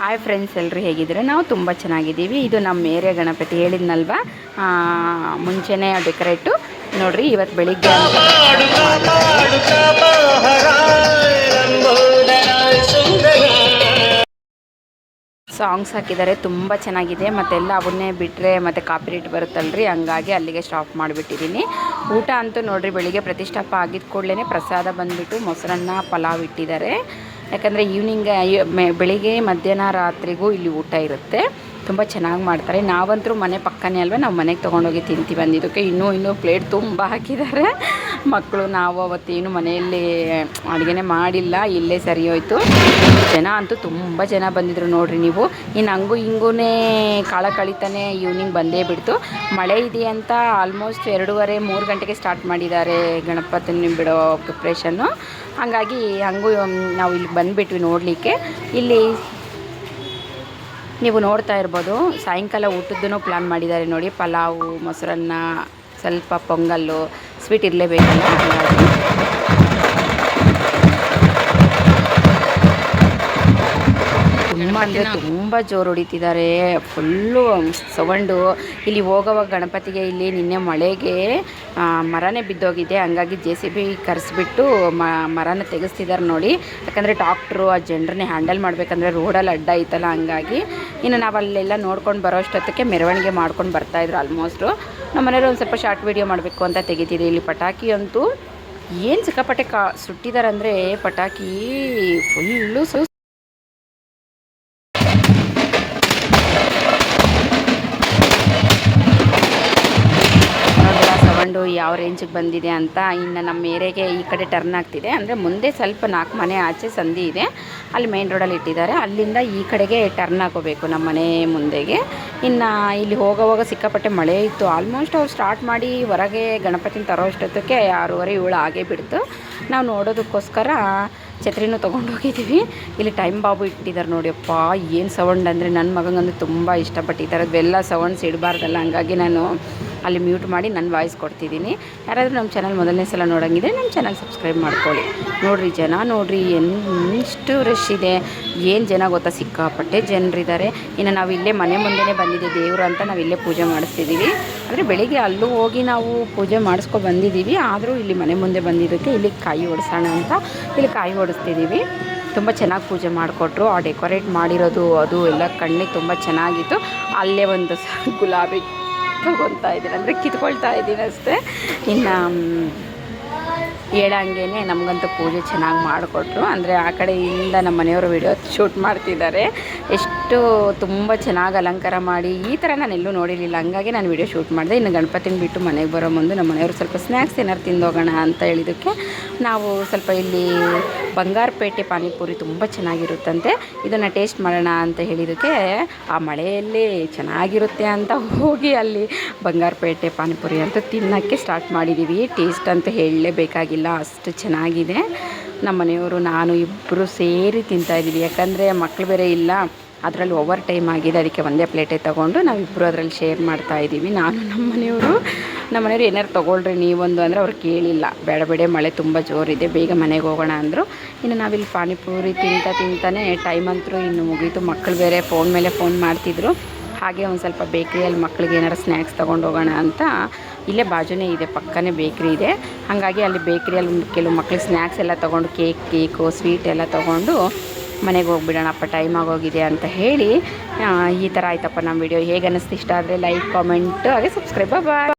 Hi friends ಎಲ್ಲರೂ ಹೇಗಿದ್ದೀರಾ? ನಾವು ತುಂಬ ಚೆನ್ನಾಗಿದ್ದೀವಿ. ಇದು ನಮ್ಮ ಏರಿಯಾ ಗಣಪತಿ ಹೇಳಿದ್ನಲ್ವ? ಮುಂಚೆನೆ ಡೆಕೋರೇಟು ನೋಡ್ರಿ ಇವತ್ತು ಬೆಳಿಗ್ಗೆ ಸಾಂಗ್ಸ್ ಹಾಕಿದ್ದಾರೆ, ತುಂಬ ಚೆನ್ನಾಗಿದೆ. ಮತ್ತೆಲ್ಲ ಅವನ್ನೇ ಬಿಟ್ಟರೆ ಮತ್ತು ಕಾಪಿರೇಟ್ ಬರುತ್ತಲ್ರಿ? ಹಂಗಾಗಿ ಅಲ್ಲಿಗೆ ಸ್ಟಾಪ್ ಮಾಡಿಬಿಟ್ಟಿದ್ದೀನಿ. ಊಟ ಅಂತೂ ನೋಡ್ರಿ, ಬೆಳಿಗ್ಗೆ ಪ್ರತಿಷ್ಠಾಪ ಆಗಿದ ಕೂಡಲೇ ಪ್ರಸಾದ ಬಂದುಬಿಟ್ಟು ಮೊಸರನ್ನ, ಪಲಾವ್ ಇಟ್ಟಿದ್ದಾರೆ. ಯಾಕಂದರೆ ಈವ್ನಿಂಗ್ ಬೆಳಿಗ್ಗೆ, ಮಧ್ಯಾಹ್ನ, ರಾತ್ರಿಗೂ ಇಲ್ಲಿ ಊಟ ಇರುತ್ತೆ. ತುಂಬ ಚೆನ್ನಾಗಿ ಮಾಡ್ತಾರೆ. ನಾವಂತರೂ ಮನೆ ಪಕ್ಕನೇ ಅಲ್ವಾ? ನಾವು ಮನೆಗೆ ತೊಗೊಂಡೋಗಿ ತಿಂತೀವಿ ಅಂದಿದ್ದಕ್ಕೆ. ಇನ್ನೂ ಇನ್ನೂ ಪ್ಲೇಟ್ ತುಂಬ ಹಾಕಿದ್ದಾರೆ. ಮಕ್ಕಳು ನಾವು ಅವತ್ತೇನು ಮನೆಯಲ್ಲಿ ಅಡುಗೆನೇ ಮಾಡಿಲ್ಲ, ಇಲ್ಲೇ ಸರಿ ಹೋಯಿತು. ಜನ ಅಂತೂ ತುಂಬ ಜನ ಬಂದಿದ್ರು ನೋಡ್ರಿ ನೀವು. ಇನ್ನು ಹಂಗೂ ಹಿಂಗೂ ಕಾಳ ಕಳಿತಾನೆ ಈವ್ನಿಂಗ್ ಬಂದೇ ಬಿಡ್ತು. ಮಳೆ ಇದೆ ಅಂತ ಆಲ್ಮೋಸ್ಟ್ ಎರಡೂವರೆ, ಮೂರು ಗಂಟೆಗೆ ಸ್ಟಾರ್ಟ್ ಮಾಡಿದ್ದಾರೆ ಗಣಪತಿನ ಬಿಡೋ ಪ್ರಿಪ್ರೇಷನ್ನು ಹಾಗಾಗಿ ಹಂಗೂ ನಾವು ಇಲ್ಲಿ ಬಂದುಬಿಟ್ವಿ ನೋಡಲಿಕ್ಕೆ. ಇಲ್ಲಿ ನೀವು ನೋಡ್ತಾ ಇರ್ಬೋದು, ಸಾಯಂಕಾಲ ಊಟದ್ದೂ ಪ್ಲ್ಯಾನ್ ಮಾಡಿದ್ದಾರೆ ನೋಡಿ. ಪಲಾವು, ಮೊಸರನ್ನ, ಸ್ವಲ್ಪ ಪೊಂಗಲ್ಲು ಸ್ವೀಟ್ ಇರಲೇಬೇಕಲ್ಲ ಹಾಗಾಗಿ ತುಂಬ ಅಂದರೆ ತುಂಬ ಜೋರು ಹೊಡಿತಿದ್ದಾರೆ ಫುಲ್ಲು ಸೌಂಡು ಇಲ್ಲಿ ಹೋಗೋವಾಗ ಗಣಪತಿಗೆ ಇಲ್ಲಿ ನಿನ್ನೆ ಮಳೆಗೆ ಮರನೇ ಬಿದ್ದೋಗಿದೆ. ಹಂಗಾಗಿ ಜೆ ಸಿ ಬಿ ಕರೆಸ್ಬಿಟ್ಟು ಮರನ ತೆಗೆಸ್ತಿದ್ದಾರೆ ನೋಡಿ. ಯಾಕಂದರೆ ಡಾಕ್ಟ್ರು ಆ ಜನರನ್ನೇ ಹ್ಯಾಂಡಲ್ ಮಾಡಬೇಕಂದ್ರೆ ರೋಡಲ್ಲಿ ಅಡ್ಡ ಐತಲ್ಲ ಹಂಗಾಗಿ. ಇನ್ನು ನಾವು ಅಲ್ಲೆಲ್ಲ ನೋಡ್ಕೊಂಡು ಬರೋ ಅಷ್ಟೊತ್ತಕ್ಕೆ ಮೆರವಣಿಗೆ ಮಾಡ್ಕೊಂಡು ಬರ್ತಾಯಿದ್ರು ಆಲ್ಮೋಸ್ಟು ನಮ್ಮ ಮನೇಲಿ ಒಂದು ಸ್ವಲ್ಪ ಶಾರ್ಟ್ ವೀಡಿಯೋ ಮಾಡಬೇಕು ಅಂತ ತೆಗಿತೀವಿ ಇಲ್ಲಿ ಪಟಾಕಿ ಅಂತೂ ಏನು ಸಿಕ್ಕಾಪಟ್ಟೆ ಕಾ ಸುಟ್ಟಿದಾರಂದರೆ ಪಟಾಕಿ ಫುಲ್ಲು ಸು ಯಾವ ರೇಂಜಿಗೆ ಬಂದಿದೆ ಅಂತ ಇನ್ನು ನಮ್ಮ ಏರಿಯಾಗೆ ಈ ಕಡೆ ಟರ್ನ್ ಆಗ್ತಿದೆ. ಅಂದರೆ ಮುಂದೆ ಸ್ವಲ್ಪ ನಾಲ್ಕು ಮನೆ ಆಚೆ ಸಂಧಿ ಇದೆ. ಅಲ್ಲಿ ಮೇನ್ ರೋಡಲ್ಲಿ ಇಟ್ಟಿದ್ದಾರೆ. ಅಲ್ಲಿಂದ ಈ ಕಡೆಗೆ ಟರ್ನ್ ಹಾಕೋಬೇಕು ನಮ್ಮ ಮನೆ ಮುಂದೆಗೆ. ಇನ್ನು ಇಲ್ಲಿ ಹೋಗೋವಾಗ ಸಿಕ್ಕಾಪಟ್ಟೆ ಮಳೆ ಇತ್ತು. ಆಲ್ಮೋಸ್ಟ್ ಅವ್ರು ಸ್ಟಾರ್ಟ್ ಮಾಡಿ ಹೊರಗೆ ಗಣಪತಿನ ತರೋ ಅಷ್ಟೊತ್ತಕ್ಕೆ ಆರೂವರೆ ಏಳು ಆಗೇ ಬಿಡ್ತು. ನಾವು ನೋಡೋದಕ್ಕೋಸ್ಕರ ಛತ್ರಿನೂ ತೊಗೊಂಡು ಹೋಗಿದ್ದೀವಿ. ಇಲ್ಲಿ ಟೈಮ್ ಬಾಬು ಇಟ್ಟಿದ್ದಾರೆ ನೋಡಿಯಪ್ಪ ಏನು ಸೌಂಡ್ ಅಂದರೆ ನನ್ನ ಮಗಂಗಂದ್ರೆ ತುಂಬ ಇಷ್ಟಪಟ್ಟು ಈ ಥರದ್ದೆಲ್ಲ ಸೌಂಡ್ಸ್ ಇಡಬಾರ್ದಲ್ಲ. ಹಂಗಾಗಿ ನಾನು ಅಲ್ಲಿ ಮ್ಯೂಟ್ ಮಾಡಿ ನನ್ನ ವಾಯ್ಸ್ ಕೊಡ್ತಿದ್ದೀನಿ. ಯಾರಾದರೂ ನಮ್ಮ ಚಾನಲ್ ಮೊದಲನೇ ಸಲ ನೋಡೋಂಗಿದ್ರೆ ನಮ್ಮ ಚಾನಲ್ ಸಬ್ಸ್ಕ್ರೈಬ್ ಮಾಡ್ಕೊಳ್ಳಿ. ನೋಡಿರಿ ಜನ, ನೋಡಿರಿ ಎಷ್ಟು ರಶ್ ಇದೆ. ಏನು ಜನ ಗೊತ್ತಾ? ಸಿಕ್ಕಾಪಟ್ಟೆ ಜನರಿದ್ದಾರೆ. ಇನ್ನು ನಾವು ಇಲ್ಲೇ ಮನೆ ಮುಂದೆನೇ ಬಂದಿದೆ ದೇವರು ಅಂತ ನಾವು ಇಲ್ಲೇ ಪೂಜೆ ಮಾಡಿಸ್ತಿದ್ದೀವಿ ಅಂದರೆ ಬೆಳಿಗ್ಗೆ ಅಲ್ಲೂ ಹೋಗಿ ನಾವು ಪೂಜೆ ಮಾಡಿಸ್ಕೊ ಬಂದಿದ್ದೀವಿ ಆದರೂ ಇಲ್ಲಿ ಮನೆ ಮುಂದೆ ಬಂದಿದ್ದಕ್ಕೆ ಇಲ್ಲಿ ಕಾಯಿ ಓಡಿಸೋಣ ಅಂತ ಇಲ್ಲಿ ಕಾಯಿ ಓಡಿಸ್ತಿದ್ದೀವಿ ತುಂಬ ಚೆನ್ನಾಗಿ ಪೂಜೆ ಮಾಡಿಕೊಟ್ರು. ಆ ಡೆಕೋರೇಟ್ ಮಾಡಿರೋದು, ಅದು ಎಲ್ಲ ಕಣ್ಣಿಗೆ ತುಂಬ ಚೆನ್ನಾಗಿತ್ತು. ಅಲ್ಲೇ ಒಂದು ಗುಲಾಬಿ ತಗೊತಾ ಇದ್ದೀನಿ, ಅಂದರೆ ಕಿತ್ಕೊಳ್ತಾ ಇದ್ದೀನಿ ಅಷ್ಟೇ. ಇನ್ನು ಹೇಳಂಗೆ ನಮಗಂತೂ ಪೂಜೆ ಚೆನ್ನಾಗಿ ಮಾಡಿಕೊಟ್ರು. ಅಂದರೆ ಆ ಕಡೆಯಿಂದ ನಮ್ಮ ಮನೆಯವರು ವಿಡಿಯೋ ಶೂಟ್ ಮಾಡ್ತಿದ್ದಾರೆ. ಎಷ್ಟು ತುಂಬ ಚೆನ್ನಾಗಿ ಅಲಂಕಾರ ಮಾಡಿ, ಈ ಥರ ನಾನು ಎಲ್ಲೂ ನೋಡಿರಲಿಲ್ಲ. ಹಂಗಾಗಿ ನಾನು ವಿಡಿಯೋ ಶೂಟ್ ಮಾಡಿದೆ. ಇನ್ನು ಗಣಪತಿನ ಬಿಟ್ಟು ಮನೆಗೆ ಬರೋ ಮುಂದೆ ನಮ್ಮ ಮನೆಯವರು ಸ್ವಲ್ಪ ಸ್ನ್ಯಾಕ್ಸ್ ಏನಾರು ತಿಂದೋಗೋಣ ಅಂತ ಹೇಳಿದ್ದಕ್ಕೆ ನಾವು ಸ್ವಲ್ಪ ಇಲ್ಲಿ ಬಂಗಾರಪೇಟೆ ಪಾನಿಪುರಿ ತುಂಬ ಚೆನ್ನಾಗಿರುತ್ತಂತೆ. ಇದನ್ನು ಟೇಸ್ಟ್ ಮಾಡೋಣ ಅಂತ ಹೇಳಿದಕ್ಕೆ ಆ ಮಳೆಯಲ್ಲಿ ಚೆನ್ನಾಗಿರುತ್ತೆ ಅಂತ ಹೋಗಿ ಅಲ್ಲಿ ಬಂಗಾರಪೇಟೆ ಪಾನಿಪುರಿ ಅಂತ ತಿನ್ನೋಕ್ಕೆ ಸ್ಟಾರ್ಟ್ ಮಾಡಿದ್ದೀವಿ ಟೇಸ್ಟ್ ಅಂತ ಹೇಳಲೇಬೇಕಾಗಿಲ್ಲ, ಅಷ್ಟು ಚೆನ್ನಾಗಿದೆ. ನಮ್ಮ ಮನೆಯವರು, ನಾನು ಇಬ್ಬರು ಸೇರಿ ತಿಂತಾಯಿದ್ದೀವಿ ಯಾಕಂದರೆ ಮಕ್ಕಳು ಬೇರೆ ಇಲ್ಲ, ಅದರಲ್ಲಿ ಓವರ್ ಟೈಮ್ ಆಗಿದೆ. ಅದಕ್ಕೆ ಒಂದೇ ಪ್ಲೇಟೇ ತೊಗೊಂಡು ನಾವಿಬ್ಬರು ಅದರಲ್ಲಿ ಶೇರ್ ಮಾಡ್ತಾ ಇದ್ದೀವಿ. ನಾನು, ನಮ್ಮ ಮನೆಯವರು ನಮ್ಮ ಮನೆಯವ್ರು ಏನಾರು ತೊಗೊಳ್ರಿ ನೀವೊಂದು ಅಂದರೆ ಅವ್ರು ಕೇಳಿಲ್ಲ. ಬೇಡ ಬೇಡ ಮಳೆ ತುಂಬ ಜೋರಿದೆ, ಬೇಗ ಮನೆಗೆ ಹೋಗೋಣ ಅಂದರು. ಇನ್ನು ನಾವಿಲ್ಲಿ ಪಾನಿಪುರಿ ತಿಂತಾ ತಿಂತಾನೆ ಟೈಮ್ ಅಂತೂ ಇನ್ನು ಮುಗೀತು. ಮಕ್ಕಳು ಬೇರೆ ಫೋನ್ ಮೇಲೆ ಫೋನ್ ಮಾಡ್ತಿದ್ರು. ಹಾಗೆ ಒಂದು ಸ್ವಲ್ಪ ಬೇಕ್ರಿಯಲ್ಲಿ ಮಕ್ಕಳಿಗೆ ಏನಾರು ಸ್ನ್ಯಾಕ್ಸ್ ತೊಗೊಂಡು ಹೋಗೋಣ ಅಂತ ಇಲ್ಲೇ ಬಾಜುನೇ ಇದೆ, ಪಕ್ಕನೇ ಬೇಕ್ರಿ ಇದೆ. ಹಾಗಾಗಿ ಅಲ್ಲಿ ಬೇಕ್ರಿಯಲ್ಲಿ ಕೆಲವು ಮಕ್ಳಿಗೆ ಸ್ನ್ಯಾಕ್ಸ್ ಎಲ್ಲ ತೊಗೊಂಡು ಕೇಕ್ ಕೇಕು ಸ್ವೀಟ್ ಎಲ್ಲ ತೊಗೊಂಡು ಮನೆಗೆ ಹೋಗ್ಬಿಡೋಣಪ್ಪ ಟೈಮ್ ಆಗೋಗಿದೆ ಅಂತ ಹೇಳಿ ಈ ಥರ ಆಯ್ತಪ್ಪ ನಮ್ಮ ವಿಡಿಯೋ ಹೇಗೆ ಅನ್ನಿಸ್ತು ಇಷ್ಟ ಆದರೆ ಲೈಕ್ ಕಾಮೆಂಟ್ ಹಾಗೆ ಸಬ್ಸ್ಕ್ರೈಬ್ ಬಾಯ್